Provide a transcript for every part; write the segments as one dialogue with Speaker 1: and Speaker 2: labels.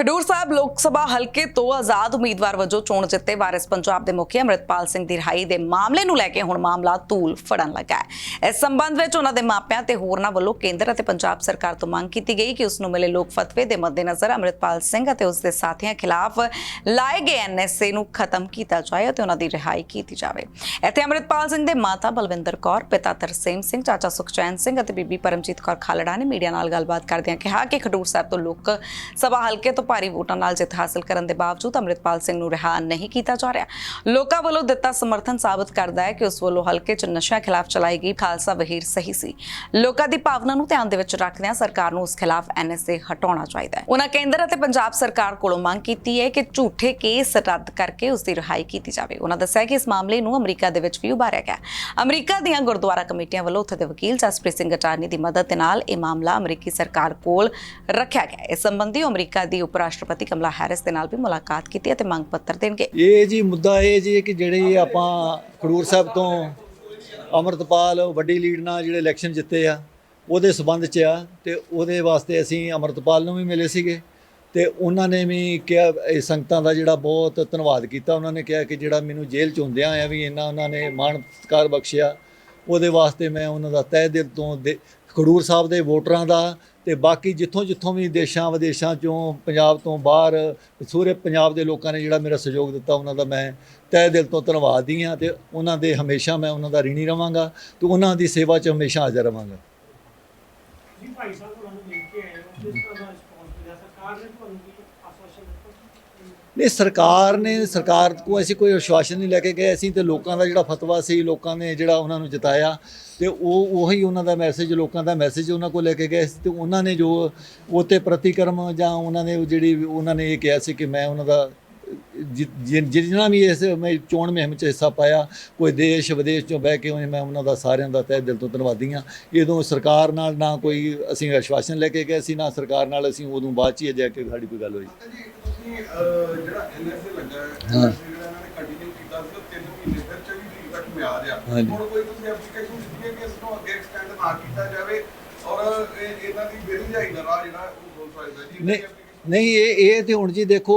Speaker 1: ਖਡੂਰ ਸਾਹਿਬ ਲੋਕ ਸਭਾ ਹਲਕੇ ਤੋਂ ਆਜ਼ਾਦ ਉਮੀਦਵਾਰ ਵਜੋਂ ਚੋਣ ਜਿੱਤੇ ਵਾਰਿਸ ਪੰਜਾਬ ਦੇ ਮੁਖੀ ਅਮਰਿਤਪਾਲ ਸਿੰਘ ਦੀ ਰਿਹਾਈ ਦੇ ਮਾਮਲੇ ਨੂੰ ਲੈ ਕੇ ਹੁਣ ਮਾਮਲਾ ਤੂਲ ਫੜਨ ਲੱਗਾ ਹੈ। ਇਸ ਸੰਬੰਧ ਵਿੱਚ ਉਹਨਾਂ ਦੇ ਮਾਪਿਆਂ ਤੇ ਹੋਰਨਾਂ ਵੱਲੋਂ ਕੇਂਦਰ ਅਤੇ ਪੰਜਾਬ ਸਰਕਾਰ ਤੋਂ ਮੰਗ ਕੀਤੀ ਗਈ ਕਿ ਉਸ ਨੂੰ ਮਿਲੇ ਲੋਕ ਫਤਵੇ ਦੇ ਮੱਦੇਨਜ਼ਰ ਅਮਰਿਤਪਾਲ ਸਿੰਘ ਅਤੇ ਉਸ ਦੇ ਸਾਥੀਆਂ ਖਿਲਾਫ ਲਾਏ ਗਏ ਐਨਐਸਏ ਨੂੰ ਖਤਮ ਕੀਤਾ ਜਾਏ ਅਤੇ ਉਹਨਾਂ ਦੀ ਰਿਹਾਈ ਕੀਤੀ ਜਾਵੇ। ਇੱਥੇ ਅਮਰਿਤਪਾਲ ਸਿੰਘ ਦੇ ਮਾਤਾ ਬਲਵਿੰਦਰ ਕੌਰ, ਪਿਤਾ ਤਰਸੇਮ ਸਿੰਘ, ਚਾਚਾ ਸੁਖਚੈਨ ਸਿੰਘ ਅਤੇ ਬੀਬੀ ਪਰਮਜੀਤ ਕੌਰ ਖਾਲੜਾ ਨੇ ਮੀਡੀਆ ਨਾਲ ਗੱਲਬਾਤ ਕਰਦਿਆਂ ਕਿਹਾ ਕਿ ਖਡੂਰ ਸਾਹਿਬ ਤੋਂ ਲੋਕ ਸਭਾ ਹਲਕੇ ਤੋਂ ਭਾਰੀ ਵੋਟਾਂ ਨਾਲ ਜਿੱਤ ਹਾਸਲ ਕਰਨ ਦੇ ਬਾਵਜੂਦ ਅਮਰਿਤਪਾਲ ਸਿੰਘ ਨੂੰ ਰਿਹਾ ਨਹੀਂ ਕੀਤਾ ਜਾ ਰਿਹਾ। ਲੋਕਾਂ ਵੱਲੋਂ ਦਿੱਤਾ ਸਮਰਥਨ ਸਾਬਤ ਕਰਦਾ ਹੈ ਕਿ ਉਸ ਵੱਲੋਂ ਹਲਕੇ 'ਚ ਨਸ਼ਿਆਂ ਖਿਲਾਫ ਚਲਾਈ ਗਈ ਖਾਲਸਾ ਵਹੀਰ ਸਹੀ ਸੀ। ਲੋਕਾਂ ਦੀ ਭਾਵਨਾ ਨੂੰ ਧਿਆਨ ਦੇ ਵਿੱਚ ਰੱਖਦਿਆਂ ਸਰਕਾਰ ਨੂੰ ਉਸ ਖਿਲਾਫ ਐਨਐਸਏ ਹਟਾਉਣਾ ਚਾਹੀਦਾ ਹੈ। ਉਹਨਾਂ ਕੇਂਦਰ ਅਤੇ ਪੰਜਾਬ ਸਰਕਾਰ ਕੋਲੋਂ ਮੰਗ ਕੀਤੀ ਹੈ ਕਿ ਝੂਠੇ ਕੇਸ ਰੱਦ ਕਰਕੇ ਉਸ ਦੀ ਰਿਹਾਈ ਕੀਤੀ ਜਾਵੇ। ਉਹਨਾਂ ਦੱਸਿਆ ਕਿ ਇਸ ਮਾਮਲੇ ਨੂੰ ਅਮਰੀਕਾ ਦੇ ਵਿੱਚ ਵੀ ਉਭਾਰਿਆ ਗਿਆ ਅਮਰੀਕਾ ਦੀਆਂ ਗੁਰਦੁਆਰਾ ਕਮੇਟੀਆਂ ਵੱਲੋਂ ਉੱਥੇ ਦੇ ਵਕੀਲ ਜਸਪ੍ਰੀਤ ਸਿੰਘ ਅਟਾਰਨੀ ਦੀ ਮਦਦ ਦੇ ਨਾਲ ਇਹ ਮਾਮਲਾ ਅਮਰੀਕੀ ਸਰਕਾਰ ਕੋਲ ਰੱਖਿਆ ਗਿਆ ਇਸ ਸੰਬੰਧੀ ਅਮਰੀਕਾ ਦੀ ਉਪ ਰਾਸ਼ਟਰਪਤੀ ਕਮਲਾ ਹੈਰਿਸ ਦੇ ਨਾਲ ਵੀ ਮੁਲਾਕਾਤ ਕੀਤੀ ਅਤੇ ਮੰਗ ਪੱਤਰ ਦੇਣਗੇ।
Speaker 2: ਇਹ ਜੀ ਮੁੱਦਾ ਇਹ ਜੀ ਕਿ ਜਿਹੜੇ ਆਪਾਂ ਖਡੂਰ ਸਾਹਿਬ ਤੋਂ ਅਮਰਤਪਾਲ, ਵੱਡੀ ਲੀਡ ਨਾਲ ਜਿਹੜੇ ਇਲੈਕਸ਼ਨ ਜਿੱਤੇ ਆ, ਉਹਦੇ ਸਬੰਧ 'ਚ ਆ ਤੇ ਉਹਦੇ ਵਾਸਤੇ ਅਸੀਂ ਅਮਰਤਪਾਲ ਨੂੰ ਵੀ ਮਿਲੇ ਸੀਗੇ ਤੇ ਉਹਨਾਂ ਨੇ ਵੀ ਕਿਹਾ, ਇਹ ਸੰਗਤਾਂ ਦਾ ਜਿਹੜਾ ਬਹੁਤ ਧੰਨਵਾਦ ਕੀਤਾ। ਉਹਨਾਂ ਨੇ ਕਿਹਾ ਕਿ ਜਿਹੜਾ ਮੈਨੂੰ ਜੇਲ੍ਹ 'ਚ ਹੁੰਦਿਆਂ ਆ ਵੀ ਇਹਨਾਂ ਉਹਨਾਂ ਨੇ ਮਾਣ ਸਤਿਕਾਰ ਬਖਸ਼ਿਆ, ਉਹਦੇ ਵਾਸਤੇ ਮੈਂ ਉਹਨਾਂ ਦਾ ਤਹਿ ਦਿਲ ਤੋਂ ਦੇ- ਖਡੂਰ ਸਾਹਿਬ ਦੇ ਵੋਟਰਾਂ ਦਾ ਤੇ ਬਾਕੀ ਜਿੱਥੋਂ ਜਿੱਥੋਂ ਵੀ ਦੇਸ਼ਾਂ ਵਿਦੇਸ਼ਾਂ ਚੋਂ, ਪੰਜਾਬ ਤੋਂ ਬਾਹਰ, ਸੂਰੇ ਪੰਜਾਬ ਦੇ ਲੋਕਾਂ ਨੇ ਜਿਹੜਾ ਮੇਰਾ ਸਹਿਯੋਗ ਦਿੱਤਾ, ਉਹਨਾਂ ਦਾ ਮੈਂ ਤਹਿ ਦਿਲ ਤੋਂ ਧੰਨਵਾਦੀ ਹਾਂ ਤੇ ਉਹਨਾਂ ਦੇ ਹਮੇਸ਼ਾ ਮੈਂ ਉਹਨਾਂ ਦਾ ਰਿਣੀ ਰਵਾਂਗਾ ਤੇ ਉਹਨਾਂ ਦੀ ਸੇਵਾ 'ਚ ਹਮੇਸ਼ਾ ਹਾਜ਼ਰ ਰਵਾਂਗਾ।
Speaker 3: ਜੀ ਭਾਈ ਸਾਹਿਬ, ਤੁਹਾਨੂੰ ਮਿਲ ਕੇ ਆਏ ਹੋ ਕਿਸ ਤਰ੍ਹਾਂ ਦਾ ਰਿਸਪੌਂਸ ਮਿਲਿਆ ਸਰਕਾਰ ਨੇ ਤੁਹਾਨੂੰ ਕੀ ਆਸ਼ਵਾਸਨ ਦਿੱਤਾ
Speaker 2: ਨਹੀਂ, ਸਰਕਾਰ ਨੇ, ਸਰਕਾਰ ਕੋ ਅਸੀਂ ਕੋਈ ਆਸ਼ਵਾਸਨ ਨਹੀਂ ਲੈ ਕੇ ਗਏ। ਅਸੀਂ ਤੇ ਲੋਕਾਂ ਦਾ ਜਿਹੜਾ ਫਤਵਾ ਸੀ, ਲੋਕਾਂ ਨੇ ਜਿਹੜਾ ਉਹਨਾਂ ਨੂੰ ਜਿਤਾਇਆ ਤੇ ਉਹ, ਉਹੀ ਉਹਨਾਂ ਦਾ ਮੈਸੇਜ ਲੋਕਾਂ ਦਾ ਮੈਸੇਜ ਉਹਨਾਂ ਕੋਲ ਲੈ ਕੇ ਗਏ। ਸੀ ਤੇ ਉਹਨਾਂ ਨੇ ਜੋ, ਉਹ ਤੇ ਪ੍ਰਤੀਕਰਮ ਜਾਂ ਉਹਨਾਂ ਨੇ ਜਿਹੜੀ, ਉਹਨਾਂ ਨੇ ਇਹ ਕਿਹਾ ਸੀ ਕਿ ਮੈਂ ਉਹਨਾਂ ਦਾ ਜਿ- ਜਿ- ਜਿੰਨਾ ਵੀ ਇਸ ਮੈਂ ਚੋਣ ਮੁਹਿੰਮ 'ਚ ਹਿੱਸਾ ਪਾਇਆ ਕੋਈ ਦੇਸ਼ ਵਿਦੇਸ਼ ਚੋਂ ਬਹਿ ਕੇ ਮੈਂ ਉਹਨਾਂ ਦਾ ਸਾਰਿਆਂ ਦਾ ਤਹਿ ਦਿਲ ਤੋਂ ਧੰਨਵਾਦੀ ਹਾਂ ਇਹਦੋਂ ਸਰਕਾਰ ਨਾਲ ਨਾ ਕੋਈ ਅਸੀਂ ਆਸ਼ਵਾਸਨ ਲੈ ਕੇ ਗਏ ਸੀ ਨਾ ਸਰਕਾਰ ਨਾਲ ਅਸੀਂ ਉਦੋਂ ਬਾਅਦ 'ਚ ਹੀ ਜਾ ਕੇ ਸਾਡੀ ਕੋਈ ਗੱਲ ਹੋਈ
Speaker 4: ਪਤਾ ਜੀ ਤੁਸੀਂ ਅਹ, ਜਿਹੜਾ ਐਨਐਸਏ ਲੱਗਾ ਹੈ
Speaker 2: ਹਾਂ।
Speaker 4: NSA ਜਿਹੜਾ ਇਹਨਾਂ ਨੇ ਕੰਟੀਨਿਊ ਕੀਤਾ ਸੀ ਉਹ ਤਿੰਨ ਮਹੀਨੇ ਫਿਰ 24 ਤਰੀਕ ਤੱਕ ਮਿਆਦ ਆ
Speaker 2: ਹਾਂਜੀ।
Speaker 4: ਹੁਣ ਕੋਈ ਤੁਸੀਂ ਐਪਲੀਕੇਸ਼ਨ ਦਿੱਤੀ ਹੈ ਕਿ ਇਸ ਨੂੰ ਅੱਗੇ ਐਕਸਟੈਂਡ ਨਾ ਕੀਤਾ ਜਾਵੇ ਔਰ ਇਹ ਇਹਨਾਂ ਦੀ ਬੇਰੁਜ਼ਾਈ ਦਾ ਰਾਹ ਜਿਹੜਾ ਉਹ ਹੋ ਸਕਦਾ ਜੀ
Speaker 2: ਨਹੀਂ ਨਹੀਂ ਇਹ ਇਹ ਤੇ ਹੁਣ ਜੀ ਦੇਖੋ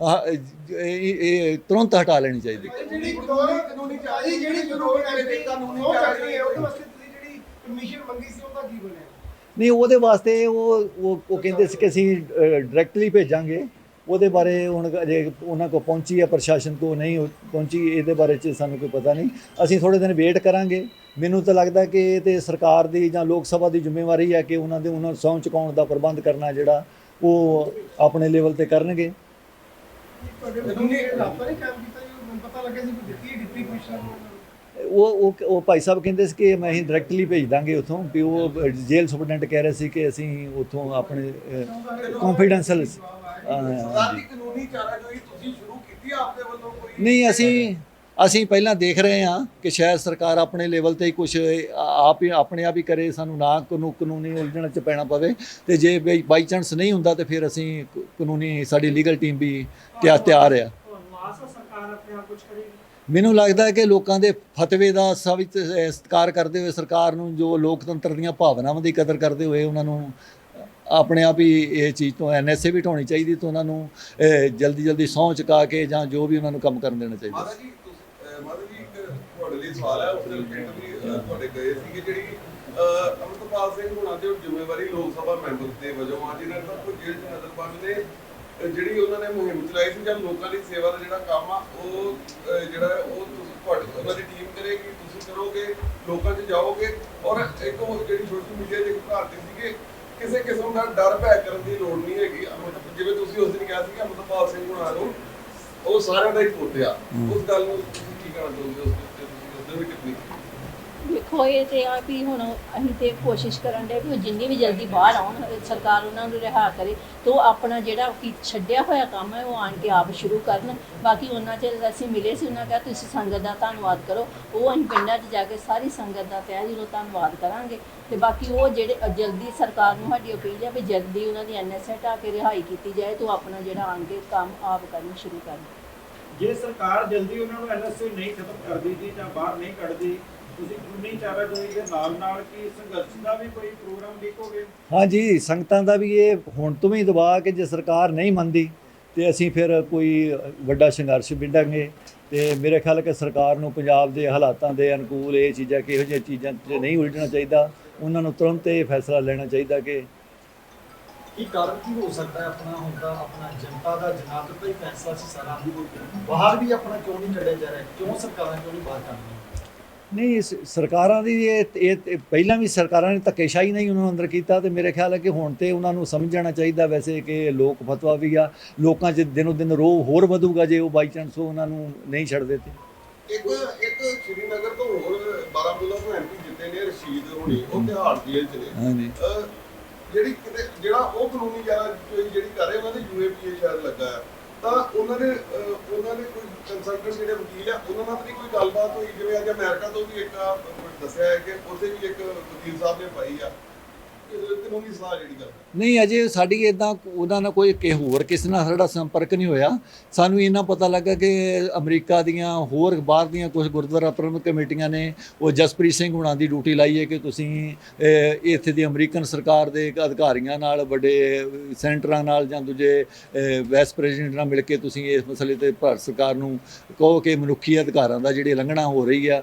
Speaker 2: ਇਹ ਤੁਰੰਤ ਹਟਾ ਲੈਣੀ ਚਾਹੀਦੀ।
Speaker 5: ਜਿਹੜੀ ਕਾਨੂੰਨੀ ਕਾਨੂੰਨੀ ਚਾਹੀ ਜਿਹੜੀ ਕਾਨੂੰਨੀ ਕਾਨੂੰਨੀ ਕਾਨੂੰਨੀ ਚਾਹੀ ਹੈ। ਉਹਦੇ ਵਾਸਤੇ ਤੁਸੀਂ ਜਿਹੜੀ ਪਰਮਿਸ਼ਨ ਮੰਗੀ ਸੀ ਉਹਦਾ ਕੀ ਬਣਿਆ?
Speaker 2: ਨਹੀਂ ਉਹਦੇ ਵਾਸਤੇ ਉਹ ਉਹ ਉਹ ਕਹਿੰਦੇ ਸੀ ਕਿ ਅਸੀਂ ਡਾਇਰੈਕਟਲੀ ਭੇਜਾਂਗੇ। ਉਹਦੇ ਬਾਰੇ ਹੁਣ ਅਜੇ ਉਹਨਾਂ ਕੋ ਪਹੁੰਚੀ ਹੈ ਪ੍ਰਸ਼ਾਸਨ ਕੋ ਨਹੀਂ ਪਹੁੰਚੀ। ਇਹਦੇ ਬਾਰੇ ਚ ਸਾਨੂੰ ਕੋਈ ਪਤਾ ਨਹੀਂ। ਅਸੀਂ ਥੋੜੇ ਦਿਨ ਵੇਟ ਕਰਾਂਗੇ। ਮੈਨੂੰ ਤਾਂ ਲੱਗਦਾ ਕਿ ਇਹ ਤੇ ਸਰਕਾਰ ਦੀ ਜਾਂ ਲੋਕ ਸਭਾ ਦੀ ਜ਼ਿੰਮੇਵਾਰੀ ਹੈ ਕਿ ਉਹਨਾਂ ਦੇ ਉਹਨਾਂ ਨੂੰ ਸਹੁੰ ਚੁਕਾਉਣ ਦਾ ਪ੍ਰਬੰਧ ਕਰਨਾ ਜਿਹੜਾ ਉਹ ਆਪਣੇ ਲੈਵਲ ਤੇ ਕਰਨਗੇ।
Speaker 5: ਤੁਹਾਡੇ ਕਾਨੂੰਨੀ ਰਾਬਤਾ ਨਹੀਂ ਕਾਇਮ ਕੀਤਾ ਜੀ ਮੈਨੂੰ ਪਤਾ ਲੱਗਿਆ ਸੀ ਕਿ ਦਿੱਤੀ ਡਿਪਟੀ ਕਮਿਸ਼ਨਰ ਨੂੰ
Speaker 2: ਉਹ ਉਹ ਉਹ ਭਾਈ ਸਾਹਿਬ ਕਹਿੰਦੇ ਸੀ ਕਿ ਮੈਂ ਹੀ ਡਾਇਰੈਕਟਲੀ ਭੇਜ ਦਾਂਗੇ ਉਥੋਂ ਵੀ ਉਹ ਜੇਲ੍ਹ ਸੁਪਰਡੈਂਟ ਕਹਿ ਰਹੇ ਸੀ ਕਿ ਅਸੀਂ ਉਥੋਂ ਆਪਣੇ ਕੰਫੀਡੈਂਸ਼ੀਅਲ
Speaker 4: ਸਰਕਾਰ ਦੀ ਕਾਨੂੰਨੀ ਚਾਰਾਜੋਈ ਤੁਸੀਂ ਸ਼ੁਰੂ ਕੀਤੀ ਆ ਆਪਦੇ ਵੱਲੋਂ ਕੋਈ
Speaker 2: ਨਹੀਂ ਅਸੀਂ ਅਸੀਂ ਪਹਿਲਾਂ ਦੇਖ ਰਹੇ ਹਾਂ ਕਿ ਸ਼ਾਇਦ ਸਰਕਾਰ ਆਪਣੇ ਲੈਵਲ ਤੇ ਹੀ ਕੁਝ ਆਪ ਹੀ ਆਪਣੇ ਆਪ ਹੀ ਕਰੇ ਸਾਨੂੰ ਨਾ ਕਾਨੂੰ ਕਾਨੂੰਨੀ ਉਲਝਣ ਚ ਪੈਣਾ ਪਵੇ ਤੇ ਜੇ ਬਾਈ ਚਾਂਸ ਨਹੀਂ ਹੁੰਦਾ ਤੇ ਫਿਰ ਅਸੀਂ ਕਾਨੂੰਨੀ ਸਾਡੀ ਲੀਗਲ ਟੀਮ ਵੀ ਤਿਆਰ ਤਿਆਰ ਆ। ਮੈਨੂੰ ਲੱਗਦਾ ਹੈ ਕਿ ਲੋਕਾਂ ਦੇ ਫਤਵੇ ਦਾ ਸਵਿਤ ਅਹ, ਸਤਿਕਾਰ ਕਰਦੇ ਹੋਏ ਸਰਕਾਰ ਨੂੰ ਜੋ ਲੋਕਤੰਤਰ ਦੀਆਂ ਭਾਵਨਾਵਾਂ ਦੀ ਕਦਰ ਕਰਦੇ ਹੋਏ ਉਹਨਾਂ ਨੂੰ ਆਪਣੇ ਆਪ ਹੀ ਇਹ ਚੀਜ਼ ਤੋਂ ਐਨਐਸਏ ਵੀ ਢਾਉਣੀ ਚਾਹੀਦੀ ਤੇ ਉਹਨਾਂ ਨੂੰ ਜਲਦੀ ਜਲਦੀ ਸਹੁੰ ਚੁਕਾ ਕੇ ਜਾਂ ਜੋ ਵੀ ਉਹਨਾਂ ਨੂੰ ਕੰਮ ਕਰਨ ਦੇਣਾ ਚਾਹੀਦਾ।
Speaker 4: ਮਾਤਾ ਜੀ ਇੱਕ ਤੁਹਾਡੇ ਲਈ ਸਵਾਲ ਹੈ ਉਸ ਦੇ ਰਿਲੇਟਡ ਵੀ ਅਹ, ਤੁਹਾਡੇ ਗਏ ਸੀ ਕਿ ਜਿਹੜੀ ਅਹ, ਅਮਰਪਾਲ ਸਿੰਘ ਹੁਣਾਂ ਦੀ ਉਹ ਜ਼ਿੰਮੇਵਾਰੀ ਲੋਕ ਸਭਾ ਮੈਂਬਰ ਦੇ ਵਜੋਂ ਆ ਜਿਨ੍ਹਾਂ ਦਾ ਕੋਈ ਜੇਲ੍ਹ 'ਚ ਨਜ਼ਰ ਬੰਦ ਨੇ। ਅਹ, ਜਿਹੜੀ ਉਹਨਾਂ ਨੇ ਮੁਹਿੰਮ ਚਲਾਈ ਸੀ ਜਾਂ ਲੋਕਾਂ ਦੀ ਸੇਵਾ ਦਾ ਜਿਹੜਾ ਕੰਮ ਆ ਉਹ ਅਹ, ਜਿਹੜਾ ਹੈ ਉਹ ਤੁਸੀਂ ਤੁਹਾਡੀ ਉਹਨਾਂ ਦੀ ਟੀਮ ਕਰੇਗੀ ਤੁਸੀਂ ਕਰੋਗੇ ਲੋਕਾਂ 'ਚ ਜਾਓਗੇ। ਔਰ ਇੱਕ ਉਹ ਜਿਹੜੀ ਸੋਸ਼ਲ ਮੀਡੀਆ ਦੇ ਘਾਟੇ ਸੀਗੇ ਕਿਸੇ ਕਿਸਮ ਦਾ ਡਰ ਭੈ ਕਰਨ ਦੀ ਲੋੜ ਨਹੀਂ ਹੈਗੀ। ਮਤਲਬ ਜਿਵੇਂ ਤੁਸੀਂ ਉਸ ਦਿਨ ਕਿਹਾ ਸੀ ਕਿ ਅਮਰਪਾਲ ਸਿੰਘ ਹੁਣਾਂ ਨੂੰ ਉਹ ਸਾਰਿਆਂ ਦਾ ਹੀ ਪੁੱਤ ਆ ਉਸ ਗੱਲ ਨੂੰ ਕੀ ਕਹਿਣਾ ਚਾਹੁੰਦੇ ਉਸ ਤੇ ਤੁਸੀਂ ਉਸ ਦੇ ਵੀ ਟਿੱਪਣੀ ਕੀਤੀ?
Speaker 6: ਇਹ ਤੇ ਆ ਵੀ ਹੁਣ ਅਸੀਂ ਤੇ ਕੋਸ਼ਿਸ਼ ਕਰਨ ਦੇ ਵੀ ਉਹ ਜਿੰਨੀ ਵੀ ਜਲਦੀ ਬਾਹਰ ਆਉਣ, ਸਰਕਾਰ ਉਹਨਾਂ ਨੂੰ ਰਿਹਾ ਕਰੇ ਤੇ ਉਹ ਆਪਣਾ ਜਿਹੜਾ ਕੀ ਛੱਡਿਆ ਹੋਇਆ ਕੰਮ ਹੈ, ਉਹ ਆਣ ਕੇ ਆਪ ਸ਼ੁਰੂ ਕਰਨ। ਬਾਕੀ ਉਹਨਾਂ 'ਚ ਅਸੀਂ ਮਿਲੇ ਸੀ, ਉਹਨਾਂ ਕਿਹਾ ਤੁਸੀਂ ਸੰਗਤ ਦਾ ਧੰਨਵਾਦ ਕਰੋ। ਉਹ ਅਸੀਂ ਪਿੰਡਾਂ 'ਚ ਜਾ ਕੇ ਸਾਰੀ ਸੰਗਤ ਦਾ ਤਹਿ ਦਿਲੋਂ ਧੰਨਵਾਦ ਕਰਾਂਗੇ। ਤੇ ਬਾਕੀ ਉਹ ਜਿਹੜੇ ਜਲਦੀ ਸਰਕਾਰ ਨੂੰ ਸਾਡੀ ਅਪੀਲ ਹੈ ਵੀ ਜਲਦੀ ਉਹਨਾਂ ਦੀ ਐਨਐਸਏ ਹਟਾ ਕੇ ਰਿਹਾਈ ਕੀਤੀ ਜਾਏ ਤੇ ਉਹ ਆਪਣਾ ਜਿਹੜਾ ਆਣ ਕੇ ਕੰਮ ਆਪ ਕਰਨ, ਸ਼ੁਰੂ ਕਰਨ।
Speaker 7: ਜੇ ਸਰਕਾਰ ਜਲਦੀ ਉਹਨਾਂ ਨੂੰ ਐਨਐਸਏ ਨਹੀਂ ਖਤਮ ਕਰਦੀ ਜੀ ਜਾਂ ਬਾਹਰ ਨਹੀਂ ਕੱਢਦੀ, ਤੁਸੀਂ ਕਾਨੂੰਨੀ ਚਾਰਾਜੋਈ ਦੇ ਨਾਲ ਨਾਲ ਕੀ ਸੰਘਰਸ਼ ਦਾ ਵੀ ਕੋਈ ਪ੍ਰੋਗਰਾਮ ਲਿਖੋਗੇ
Speaker 2: ਹਾਂਜੀ, ਸੰਗਤਾਂ ਦਾ ਵੀ ਇਹ ਹੁਣ ਤੋਂ ਵੀ ਦਬਾਅ ਕਿ ਜੇ ਸਰਕਾਰ ਨਹੀਂ ਮੰਨਦੀ, ਤੇ ਅਸੀਂ ਫਿਰ ਕੋਈ ਵੱਡਾ ਸੰਘਰਸ਼ ਵਿੱਢਾਂਗੇ। ਤੇ ਮੇਰੇ ਖਿਆਲ ਕਿ ਸਰਕਾਰ ਨੂੰ ਪੰਜਾਬ ਦੇ ਹਾਲਾਤਾਂ ਦੇ ਅਨੁਕੂਲ ਇਹ ਚੀਜ਼ਾਂ, ਕਿਹੋ ਜਿਹੀਆਂ ਚੀਜ਼ਾਂ 'ਚ ਨਹੀਂ ਉਲਝਣਾ ਚਾਹੀਦਾ। ਉਹਨਾਂ ਨੂੰ ਤੁਰੰਤ ਇਹ ਫੈਸਲਾ ਲੈਣਾ ਚਾਹੀਦਾ ਕਿ
Speaker 8: ਕੀ ਕਾਰਨ ਕੀ ਹੋ ਸਕਦਾ ਹੈ ਆਪਣਾ ਹੁੰਦਾ ਆਪਣਾ ਜਨਤਾ ਦਾ ਜਨਾਬ? ਦਾ ਹੀ ਫੈਸਲਾ ਸੀ ਸਾਰਾ। ਬਾਹਰ ਵੀ ਆਪਣਾ ਕਿਉਂ ਨਹੀਂ ਕੱਢਿਆ ਜਾ ਰਿਹਾ? ਕਿਉਂ ਸਰਕਾਰਾਂ ਕਿਉਂ ਨਹੀਂ ਬਾਹਰ ਕੱਢ ਰਹੀਆਂ?
Speaker 2: ਨਹੀਂ ਇਸ ਸਰਕਾਰਾਂ ਦੀ ਇਹ ਇਹ ਇਹ ਪਹਿਲਾਂ ਵੀ ਸਰਕਾਰਾਂ ਨੇ ਧੱਕੇਸ਼ਾਹੀ ਨਹੀਂ ਉਹਨਾਂ ਨੂੰ ਅੰਦਰ ਕੀਤਾ ਤੇ ਮੇਰੇ ਖਿਆਲ ਹੈ ਕਿ ਹੁਣ ਤੇ ਉਹਨਾਂ ਨੂੰ ਸਮਝ ਜਾਣਾ ਚਾਹੀਦਾ ਵੈਸੇ ਕਿ ਲੋਕ ਫਤਵਾ ਵੀ ਆ। ਲੋਕਾਂ 'ਚ ਦਿਨੋ ਦਿਨ ਰੋਹ ਹੋਰ ਵਧੂਗਾ ਜੇ ਉਹ ਬਾਈ ਚਾਂਸ ਉਹਨਾਂ ਨੂੰ ਨਹੀਂ ਛੱਡਦੇ ਤੇ
Speaker 4: ਇੱਕ ਇੱਕ ਸ਼੍ਰੀਨਗਰ ਤੋਂ ਹੋਰ ਬਾਰਾਮੂਲਾ ਤੋਂ ਐਮਪੀ ਜਿੱਤੇ ਨੇ ਰਸ਼ੀਦ ਹੋਣੀ ਉਹ ਤਿਹਾੜ ਜੇਲ੍ਹ ਚ ਨੇ
Speaker 2: ਹਾਂਜੀ।
Speaker 4: ਜਿਹੜੀ ਕਿਤੇ ਜਿਹੜਾ ਉਹ ਕਾਨੂੰਨੀ ਜਾਰਾ ਜਿਹੜੀ ਕਰ ਰਹੇ, ਉਹਨਾਂ ਦੇ ਯੂਏਪੀਏ ਸ਼ਾਇਦ ਲੱਗਾ ਹੈ ਤਾਂ ਉਹਨਾਂ ਨੇ ਉਹਨਾਂ ਨੇ ਕੋਈ ਕੰਸਲਟੈਂਟ ਜਿਹੜੇ ਵਕੀਲ ਆ, ਉਹਨਾਂ ਨਾਲ ਵੀ ਕੋਈ ਗੱਲਬਾਤ ਹੋਈ, ਜਿਵੇਂ ਅੱਜ ਅਮਰੀਕਾ ਤੋਂ ਵੀ ਇੱਕ ਦੱਸਿਆ ਹੈ ਕਿ ਉੱਥੇ ਵੀ ਇੱਕ ਵਕੀਲ ਸਾਹਿਬ ਨੇ ਪਾਈ ਆ। ਕਾਨੂੰਨੀ ਸਲਾਹ ਜਿਹੜੀ ਗੱਲ
Speaker 2: ਨਹੀਂ, ਅਜੇ ਸਾਡੀ ਇਦਾਂ ਉਹਨਾਂ ਨਾਲ ਕੋਈ ਕਿ ਹੋਰ ਕਿਸੇ ਨਾਲ ਸਾਡਾ ਸੰਪਰਕ ਨਹੀਂ ਹੋਇਆ। ਸਾਨੂੰ ਇਹਨਾਂ ਪਤਾ ਲੱਗਾ ਕਿ ਅਮਰੀਕਾ ਦੀਆਂ ਹੋਰ ਬਾਹਰ ਦੀਆਂ ਕੁਝ ਗੁਰਦੁਆਰਾ ਪ੍ਰਬੰਧਕ ਕਮੇਟੀਆਂ ਨੇ, ਉਹ ਜਸਪ੍ਰੀਤ ਸਿੰਘ ਹੁਣਾਂ ਦੀ ਡਿਊਟੀ ਲਾਈ ਹੈ ਕਿ ਤੁਸੀਂ ਇੱਥੇ ਦੀ ਅਮਰੀਕਨ ਸਰਕਾਰ ਦੇ ਅਧਿਕਾਰੀਆਂ ਨਾਲ, ਵੱਡੇ ਸੈਂਟਰਾਂ ਨਾਲ ਜਾਂ ਦੂਜੇ ਵਾਈਸ ਪ੍ਰੈਜ਼ੀਡੈਂਟ ਨਾਲ ਮਿਲ ਕੇ ਤੁਸੀਂ ਇਸ ਮਸਲੇ ਤੇ ਭਾਰਤ ਸਰਕਾਰ ਨੂੰ ਕਹੋ ਕਿ ਮਨੁੱਖੀ ਅਧਿਕਾਰਾਂ ਦਾ ਜਿਹੜੀ ਉਲੰਘਣਾ ਹੋ ਰਹੀ ਆ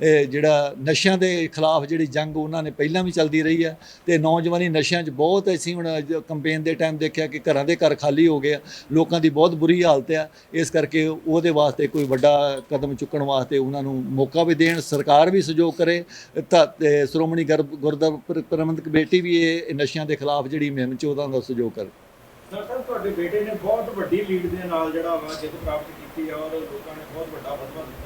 Speaker 2: ਜਿਹੜਾ ਨਸ਼ਿਆਂ ਦੇ ਖਿਲਾਫ ਜਿਹੜੀ ਜੰਗ ਉਹਨਾਂ ਨੇ ਪਹਿਲਾਂ ਵੀ ਚੱਲਦੀ ਰਹੀ ਹੈ ਤੇ ਨੌਜਵਾਨੀ ਨਸ਼ਿਆਂ 'ਚ ਬਹੁਤ ਅਸੀਂ ਹੁਣ ਕੰਪੇਨ ਦੇ ਟਾਈਮ ਦੇਖਿਆ ਕਿ ਘਰਾਂ ਦੇ ਘਰ ਖਾਲੀ ਹੋ ਗਏ ਆ, ਲੋਕਾਂ ਦੀ ਬਹੁਤ ਬੁਰੀ ਹਾਲਤ ਆ, ਇਸ ਕਰਕੇ ਉਹਦੇ ਵਾਸਤੇ ਕੋਈ ਵੱਡਾ ਕਦਮ ਚੁੱਕਣ ਵਾਸਤੇ ਉਹਨਾਂ ਨੂੰ ਮੌਕਾ ਵੀ ਦੇਣ, ਸਰਕਾਰ ਵੀ ਸਹਿਯੋਗ ਕਰੇ, ਤਾਂ ਸ਼੍ਰੋਮਣੀ ਗਰ- ਗੁਰਦੁਆਰਾ ਪ੍ਰਬੰਧਕ ਕਮੇਟੀ ਵੀ ਇਹ ਨਸ਼ਿਆਂ ਦੇ ਖਿਲਾਫ ਜਿਹੜੀ ਮੁਹਿੰਮ 'ਚ ਉਹਨਾਂ ਦਾ ਸਹਿਯੋਗ ਕਰੇ।
Speaker 7: ਸਰ ਤੁਹਾਡੇ ਬੇਟੇ ਨੇ ਬਹੁਤ ਵੱਡੀ ਲੀਡ ਦੇ ਨਾਲ ਜਿਹੜਾ ਵਾ ਜਿੱਤ ਪ੍ਰਾਪਤ ਕੀਤੀ ਆ, ਔਰ ਲੋਕਾਂ ਨੇ ਬਹੁਤ ਵੱਡਾ ਫਤਵਾ ਦਿੱਤਾ।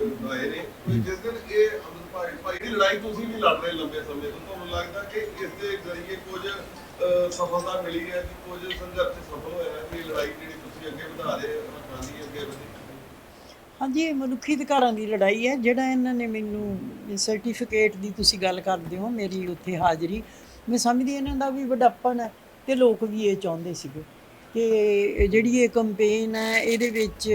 Speaker 4: ਆਏ ਨੇ ਜਿਸ ਦਿਨ ਇਹ ਅਮਰ ਭਾਈ ਦੀ ਲੜਾਈ ਤੁਸੀਂ ਵੀ ਲੜ ਰਹੇ ਲੰਬੇ ਸਮੇਂ ਤੋਂ, ਤੁਹਾਨੂੰ ਲੱਗਦਾ ਕਿ ਇਸ ਦੇ ਜ਼ਰੀਏ ਕੁਝ ਸਫਲਤਾ ਮਿਲੀ ਹੈ ਕਿ ਕੁਝ ਸੰਘਰਸ਼ ਸਫਲ ਹੋਇਆ ਹੈ? ਕਿ ਲੜਾਈ ਜਿਹੜੀ ਤੁਸੀਂ ਅੱਗੇ ਵਧਾ ਰਹੇ ਹੋ ਦੀ ਅੱਗੇ ਵਧੀ।
Speaker 9: ਹਾਂਜੀ ਮਨੁੱਖੀ ਅਧਿਕਾਰਾਂ ਦੀ ਲੜਾਈ ਹੈ, ਜਿਹੜਾ ਇਹਨਾਂ ਨੇ ਮੈਨੂੰ ਸਰਟੀਫਿਕੇਟ ਦੀ ਤੁਸੀਂ ਗੱਲ ਕਰਦੇ ਹੋ, ਮੇਰੀ ਉੱਥੇ ਹਾਜ਼ਰੀ, ਮੈਂ ਸਮਝਦੀ ਇਹਨਾਂ ਦਾ ਵੀ ਵੱਡਾਪਣ ਹੈ ਤੇ ਲੋਕ ਵੀ ਇਹ ਚਾਹੁੰਦੇ ਸੀਗੇ। ਕਿ ਜਿਹੜੀ ਇਹ ਕੰਪੇਨ ਹੈ, ਇਹਦੇ ਵਿੱਚ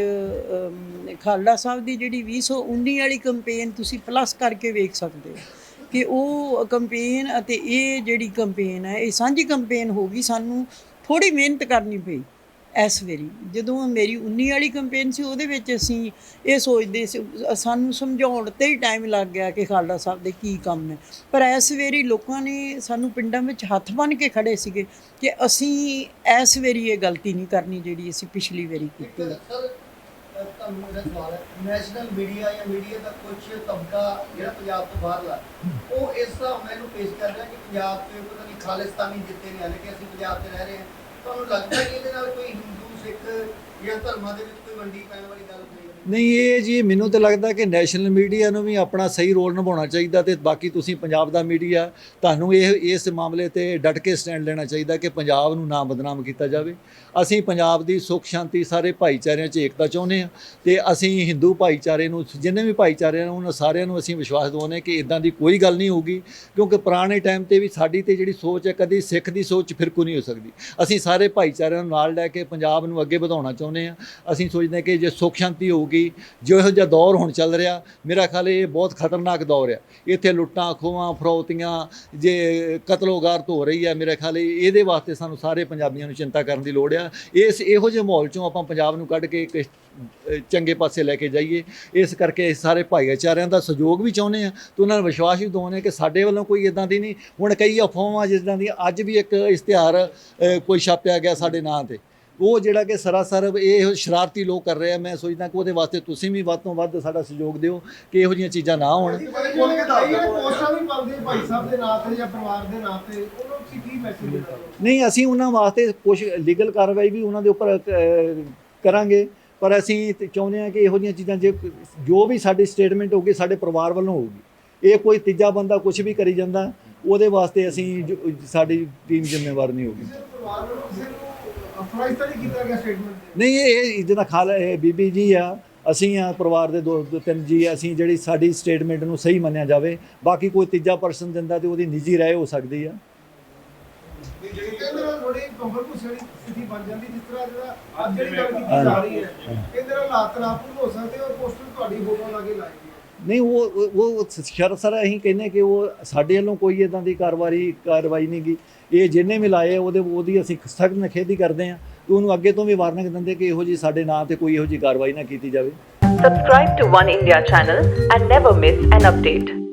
Speaker 9: ਖਾਲੜਾ ਸਾਹਿਬ ਦੀ ਜਿਹੜੀ 2019 ਵਾਲੀ ਕੰਪੇਨ ਤੁਸੀਂ ਪਲੱਸ ਕਰਕੇ ਵੇਖ ਸਕਦੇ ਹੋ ਕਿ ਉਹ ਕੰਪੇਨ ਅਤੇ ਇਹ ਜਿਹੜੀ ਕੰਪੇਨ ਹੈ, ਇਹ ਸਾਂਝੀ ਕੰਪੇਨ ਹੋ ਗਈ, ਸਾਨੂੰ ਥੋੜੀ ਮਿਹਨਤ ਕਰਨੀ ਪਈ। ਇਸ ਵੇਰੀ। ਜਦੋਂ ਮੇਰੀ 19 ਵਾਲੀ ਕੰਪੇਨ ਸੀ, ਉਹਦੇ ਵਿੱਚ ਅਸੀਂ ਇਹ ਸੋਚਦੇ ਸੀ, ਸਾਨੂੰ ਸਮਝਾਉਣ ਤੇ ਹੀ ਟਾਈਮ ਲੱਗ ਗਿਆ ਕਿ ਖਾਲੜਾ ਸਾਹਿਬ ਦੇ ਕੀ ਕੰਮ ਹੈ ਪਰ ਇਸ ਵੇਰੀ ਲੋਕਾਂ ਨੇ ਸਾਨੂੰ ਪਿੰਡਾਂ ਵਿੱਚ ਹੱਥ ਬੰਨ੍ਹ ਕੇ ਖੜੇ ਸੀਗੇ ਕਿ ਅਸੀਂ ਇਸ ਵੇਰੀ ਇਹ ਗਲਤੀ ਨਹੀਂ ਕਰਨੀ ਜਿਹੜੀ ਅਸੀਂ ਪਿਛਲੀ ਵਾਰੀ ਕੀਤੀ।
Speaker 8: ਤੁਹਾਨੂੰ ਮੇਰਾ ਸਵਾਲ ਹੈ ਨੈਸ਼ਨਲ ਮੀਡੀਆ ਜਾਂ ਮੀਡੀਆ ਦਾ ਕੁਝ ਤਬਕਾ ਜਿਹੜਾ ਪੰਜਾਬ ਤੋਂ ਬਾਹਰਲਾ ਉਹ ਇਸ ਤਰ੍ਹਾਂ ਮੈਨੂੰ ਪੇਸ਼ ਕਰ ਰਿਹਾ ਕਿ ਪੰਜਾਬ ਤੇ ਪਤਾ ਨਹੀਂ ਖਾਲਿਸਤਾਨੀ ਜਿੱਤੇ ਨੇ ਹਾਲੇ ਕਿ ਅਸੀਂ ਪੰਜਾਬ 'ਚ ਰਹਿ ਰਹੇ ਹਾਂ।
Speaker 5: ਤੁਹਾਨੂੰ ਲੱਗਦਾ ਕਿ ਇਹਦੇ ਨਾਲ ਕੋਈ ਹਿੰਦੂ, ਸਿੱਖ ਜਾਂ ਧਰਮਾਂ ਦੇ ਵਿੱਚ ਕੋਈ ਮੰਡੀ ਪੈਣ ਵਾਲੀ ਗੱਲ ਹੋਈ
Speaker 2: ਨਹੀਂ, ਇਹ ਜੀ ਮੈਨੂੰ ਤਾਂ ਲੱਗਦਾ ਕਿ ਨੈਸ਼ਨਲ ਮੀਡੀਆ ਨੂੰ ਵੀ ਆਪਣਾ ਸਹੀ ਰੋਲ ਨਿਭਾਉਣਾ ਚਾਹੀਦਾ ਤੇ ਬਾਕੀ ਤੁਸੀਂ ਪੰਜਾਬ ਦਾ ਮੀਡੀਆ ਤੁਹਾਨੂੰ ਇਹ, ਇਸ ਮਾਮਲੇ ਤੇ ਡਟ ਕੇ ਸਟੈਂਡ ਲੈਣਾ ਚਾਹੀਦਾ ਕਿ ਪੰਜਾਬ ਨੂੰ ਨਾ ਬਦਨਾਮ ਕੀਤਾ ਜਾਵੇ। ਅਸੀਂ ਪੰਜਾਬ ਦੀ ਸੁੱਖ, ਸ਼ਾਂਤੀ ਸਾਰੇ ਭਾਈਚਾਰਿਆਂ 'ਚ ਏਕਤਾ ਚਾਹੁੰਦੇ ਹਾਂ ਤੇ ਅਸੀਂ ਹਿੰਦੂ ਭਾਈਚਾਰੇ ਨੂੰ, ਜਿੰਨੇ ਵੀ ਭਾਈਚਾਰੇ ਨੇ ਉਹਨਾਂ ਸਾਰਿਆਂ ਨੂੰ ਅਸੀਂ ਵਿਸ਼ਵਾਸ ਦਿਵਾਉਂਦੇ ਕਿ ਇਦਾਂ ਦੀ ਕੋਈ ਗੱਲ ਨਹੀਂ ਹੋਊਗੀ, ਕਿਉਂਕਿ ਪੁਰਾਣੇ ਟਾਈਮ ਤੇ ਵੀ ਸਾਡੀ ਤੇ ਜਿਹੜੀ ਸੋਚ ਹੈ, ਕਦੀ ਸਿੱਖ ਦੀ ਸੋਚ ਫਿਰਕੂ ਨਹੀਂ ਹੋ ਸਕਦੀ। ਅਸੀਂ ਸਾਰੇ ਭਾਈਚਾਰਿਆਂ ਨੂੰ ਨਾਲ ਲੈ ਕੇ ਪੰਜਾਬ ਨੂੰ ਅੱਗੇ ਵਧਾਉਣਾ ਚਾਹੁੰਦੇ ਹਾਂ। ਅਸੀਂ ਸੋਚਦੇ ਹਾਂ ਕਿ ਜੇ ਸੁੱਖ, ਸ਼ਾਂਤੀ ਹੋਊਗੀ ਜੋ ਇਹੋ ਜਿਹਾ ਦੌਰ ਹੁਣ ਚੱਲ ਰਿਹਾ, ਮੇਰਾ ਖਿਆਲ ਇਹ ਬਹੁਤ ਖਤਰਨਾਕ ਦੌਰ ਹੈ ਇੱਥੇ ਲੁੱਟਾਂ, ਖੋਹਾਂ, ਫਰੌਤੀਆਂ, ਜੇ ਕਤਲੋਗਾਰਤ ਹੋ ਰਹੀ ਹੈ ਮੇਰੇ ਖਿਆਲ ਇਹਦੇ ਵਾਸਤੇ ਸਾਨੂੰ ਸਾਰੇ ਪੰਜਾਬੀਆਂ ਨੂੰ ਚਿੰਤਾ ਕਰਨ ਦੀ ਲੋੜ ਆ। ਇਸ ਇਹੋ ਜਿਹੇ ਮਾਹੌਲ ਚੋਂ ਆਪਾਂ ਪੰਜਾਬ ਨੂੰ ਕੱਢ ਕੇ ਚੰਗੇ ਪਾਸੇ ਲੈ ਕੇ ਜਾਈਏ। ਇਸ ਕਰਕੇ ਸਾਰੇ ਭਾਈਚਾਰਿਆਂ ਦਾ ਸਹਿਯੋਗ ਵੀ ਚਾਹੁੰਦੇ ਆ ਤੇ ਉਹਨਾਂ ਨੂੰ ਵਿਸ਼ਵਾਸ ਵੀ ਦਿਵਾਉਂਦੇ ਹਾਂ ਕਿ ਸਾਡੇ ਵੱਲੋਂ ਕੋਈ ਇਦਾਂ ਦੀ ਨਹੀਂ। ਹੁਣ ਕਈ ਅਫਵਾਹਾਂ ਜਿੱਦਾਂ ਦੀ ਅੱਜ ਵੀ ਇੱਕ ਇਸ਼ਤਿਹਾਰ ਕੋਈ ਛਾਪਿਆ ਗਿਆ ਸਾਡੇ ਨਾਂ ਤੇ। ਉਹ ਜਿਹੜਾ ਕਿ ਸਰਾਸਰ ਇਹ ਸ਼ਰਾਰਤੀ ਲੋਕ ਕਰ ਰਹੇ ਆ ਮੈਂ ਸੋਚਦਾ ਕਿ ਉਹਦੇ ਵਾਸਤੇ ਤੁਸੀਂ ਵੀ ਵੱਧ ਤੋਂ ਵੱਧ ਸਾਡਾ ਸਹਿਯੋਗ ਦਿਓ ਕਿ ਇਹੋ ਜਿਹੀਆਂ ਚੀਜ਼ਾਂ ਨਾ ਹੋਣ? ਨਹੀਂ ਅਸੀਂ ਉਹਨਾਂ ਵਾਸਤੇ ਕੁਝ ਲੀਗਲ ਕਾਰਵਾਈ ਵੀ ਉਹਨਾਂ ਦੇ ਉੱਪਰ ਕਰਾਂਗੇ ਪਰ ਅਸੀਂ ਚਾਹੁੰਦੇ ਹਾਂ ਕਿ ਇਹੋ ਜਿਹੀਆਂ ਚੀਜ਼ਾਂ ਜੇ ਜੋ ਵੀ ਸਾਡੀ ਸਟੇਟਮੈਂਟ ਹੋਊਗੀ ਸਾਡੇ ਪਰਿਵਾਰ ਵੱਲੋਂ ਹੋਊਗੀ। ਇਹ ਕੋਈ ਤੀਜਾ ਬੰਦਾ ਕੁਝ ਵੀ ਕਰੀ ਜਾਂਦਾ ਉਹਦੇ ਵਾਸਤੇ ਅਸੀਂ ਸਾਡੀ ਟੀਮ ਜ਼ਿੰਮੇਵਾਰ ਨਹੀਂ ਹੋਊਗੀ।
Speaker 5: ਤਾਂ ਨਹੀਂ ਕੀਤਾ ਗਿਆ ਸਟੇਟਮੈਂਟ
Speaker 2: ਨਹੀਂ ਇਹ ਇਹ ਜਿਹਦਾ ਖਾਲ ਇਹ ਬੀਬੀ ਜੀ ਆ ਅਸੀਂ ਆ ਪਰਿਵਾਰ ਦੇ ਦੋ ਦੋ ਤਿੰਨ ਜੀ ਆ, ਅਸੀਂ ਜਿਹੜੀ ਸਾਡੀ ਸਟੇਟਮੈਂਟ ਨੂੰ ਸਹੀ ਮੰਨਿਆ ਜਾਵੇ ਬਾਕੀ ਕੋਈ ਤੀਜਾ ਪਰਸਨ ਦਿੰਦਾ ਤੇ ਉਹਦੀ ਨਿੱਜੀ ਰਾਏ ਹੋ ਸਕਦੀ ਆ।
Speaker 5: ਇਹਦੇ ਨਾਲ ਥੋੜੀ ਕੰਫਰ ਵਾਲੀ ਸਥਿਤੀ ਬਣ ਜਾਂਦੀ ਜਿਸ ਤਰ੍ਹਾਂ ਜਿਹੜਾ ਅੱਜ ਜਿਹੜੀ ਗੱਲ ਕੀਤੀ ਜਾ ਰਹੀ ਹੈ ਇਹਦੇ ਨਾਲ ਹਾਲਾਤ ਤਨਾਪੂਰ ਹੋ ਸਕਦੇ ਔਰ ਪੋਸਟਰ ਤੁਹਾਡੀ ਫੋਟੋ ਲਾ ਕੇ ਲਾਏਗੀ।
Speaker 2: ਨਹੀਂ, ਉਹ, ਉਹ- ਉਹ ਸ਼ਰ ਅਸੀਂ ਕਹਿੰਦੇ ਕਿ ਉਹ ਸਾਡੇ ਵੱਲੋਂ ਕੋਈ ਇਦਾਂ ਦੀ ਕਾਰਵਾਈ ਕਾਰਵਾਈ ਨਹੀਂ ਗੀ। ਇਹ ਜਿੰਨੇ ਵੀ ਲਾਏ ਉਹਦੇ, ਉਹਦੀ ਅਸੀਂ ਸਖਤ ਨਖੇਦੀ ਕਰਦੇ ਆ। ਤੇ ਉਹਨੂੰ ਅੱਗੇ ਤੋਂ ਵੀ ਵਾਰਨਿੰਗ ਦਿੰਦੇ ਕਿ ਇਹੋ ਜੀ ਸਾਡੇ ਨਾਂ ਤੇ ਕੋਈ ਇਹੋ ਜੀ ਕਾਰਵਾਈ ਨਾ ਕੀਤੀ ਜਾਵੇ।
Speaker 10: Subscribe to One India channel and never miss an update.